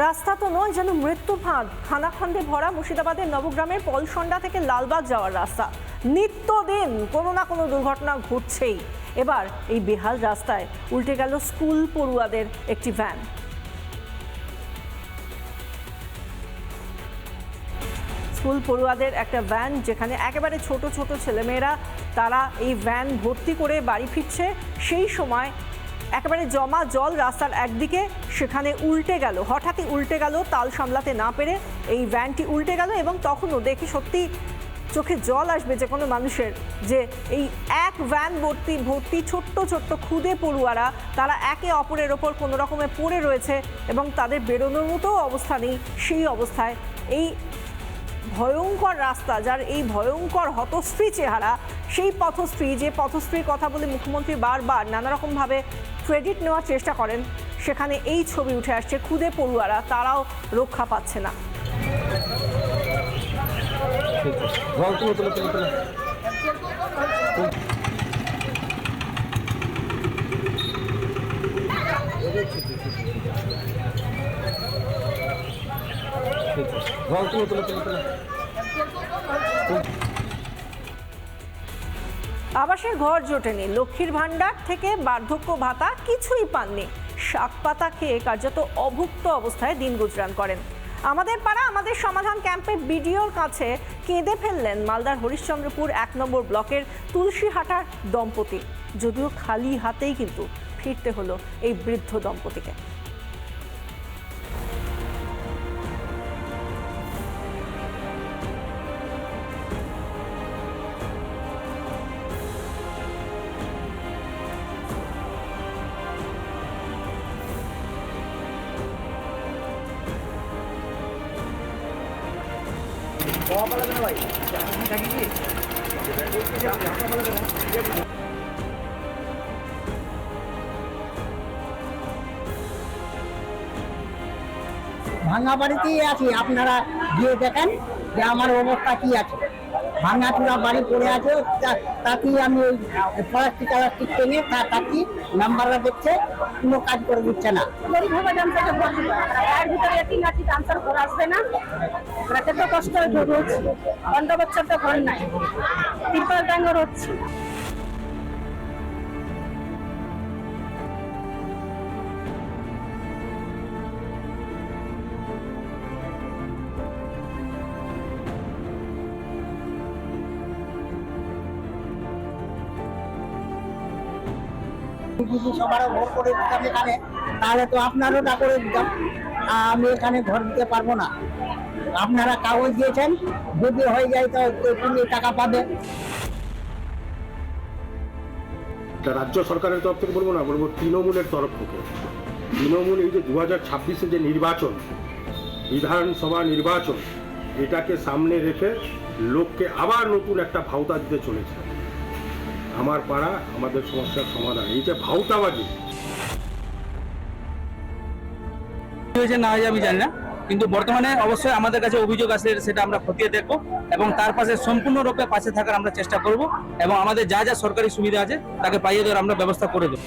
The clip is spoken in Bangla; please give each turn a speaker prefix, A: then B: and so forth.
A: রাস্তা তো নয় যেন মৃত্যু ফাঁদ খানাখন্দে ভরা মুর্শিদাবাদের নবগ্রামের পলসন্ডা থেকে লালবাগ যাওয়ার রাস্তা। নিত্যদিন কোনো না কোনো দুর্ঘটনা ঘটছেই। এবার এই বেহাল রাস্তায় উল্টে গেল স্কুল পড়ুয়াদের একটি ভ্যান। স্কুল পড়ুয়াদের একটা ভ্যান যেখানে একেবারে ছোট ছোট ছেলেমেয়েরা, তারা এই ভ্যান ভর্তি করে বাড়ি ফিরছে। সেই সময় একেবারে জমা জল রাস্তার একদিকে, সেখানে উল্টে গেল। হঠাৎই উল্টে গেল, তাল সামলাতে না পেরে এই ভ্যানটি উল্টে গেল এবং তখনও দেখি সত্যি চোখে জল আসবে যে কোনো মানুষের, যে এই এক ভ্যান ভর্তি ভর্তি ছোট্ট ছোট্ট খুদে পড়ুয়ারা, তারা একে অপরের ওপর কোনো রকমে পড়ে রয়েছে এবং তাদের বেরোনোর মতো অবস্থা নেই, সেই অবস্থায়। এই ভয়ঙ্কর রাস্তা, যার এই ভয়ঙ্কর হতশ্রী চেহারা, সেই পথশ্রী, যে পথশ্রীর কথা বলে মুখ্যমন্ত্রী বারবার নানা রকমভাবে ক্রেডিট নেওয়ার চেষ্টা করেন। সেখানে এই ছবি উঠে আসছে, খুদে পড়ুয়ারা, তারাও রক্ষা পাচ্ছে না।
B: জল তুলো
A: আবাসের ঘর জোটেনি। লক্ষ্মীর ভাণ্ডার থেকে বার্ধক্য ভাতা কিছুই পাননি। শাক পাতা খেয়ে কার্যত অভুক্ত অবস্থায় দিন গুজরান করেন। আমাদের পাড়া, আমাদের সমাধান ক্যাম্পের বিডিওর কাছে কেঁদে ফেললেন মালদার হরিশ্চন্দ্রপুর এক নম্বর ব্লকের তুলসীহাটার দম্পতি। যদিও খালি হাতেই কিন্তু ফিরতে হলো এই বৃদ্ধ দম্পতিকে। കോമളങ്ങളായി.
C: ভাঙা বাড়িতেই আছি, আপনারা গিয়ে দেখেন যে আমার অবস্থা কি আছে। ভাঙা চূড়া বাড়ি পড়ে আছে তাতেই আমি ওই প্লাস্টিক প্লাস্টিক টেনে তা- তাকি নাম্বাররা দেখছে, কোনো কাজ করে দিচ্ছে না।
D: গরিবভাবে ডান্সারটা বসে এর ভিতরে একই নাচি ডান্সার ঘর আসবে না? রাতে তো কষ্ট হচ্ছে। বন্ধ বছর তো ঘর নাই। ত্রিপাল ডাঙ্গর হচ্ছে।
C: যদি সবার ভোট করে দিতাম এখানে, তাহলে তো আপনারও করে দিতাম। আমি এখানে ঘর দিতে পারব না। আপনারা কাগজ দিয়েছেন, যদি হয়ে যায় তো তুমি টাকা পাবে।
E: রাজ্য সরকারের তরফ থেকে বলব না, বলব তৃণমূলের তরফ থেকে। তৃণমূল এই যে দু হাজার ছাব্বিশে যে নির্বাচন, বিধানসভা নির্বাচন, এটাকে সামনে রেখে লোককে আবার নতুন একটা ভাওতা দিতে চলেছে। আমার পাড়া, আমাদের সমস্যার সমাধান। এইটা যে ভাওতাবাজি
F: কি হয়েছে না হয়েছে আমি জানি না, কিন্তু বর্তমানে অবশ্যই আমাদের কাছে অভিযোগ আসলে সেটা আমরা খতিয়ে দেখব এবং তার পাশে সম্পূর্ণরূপে পাশে থাকার আমরা চেষ্টা করব এবং আমাদের যা যা সরকারি সুবিধা আছে, তাকে পাইয়ে দেওয়ার আমরা ব্যবস্থা করে দেবো।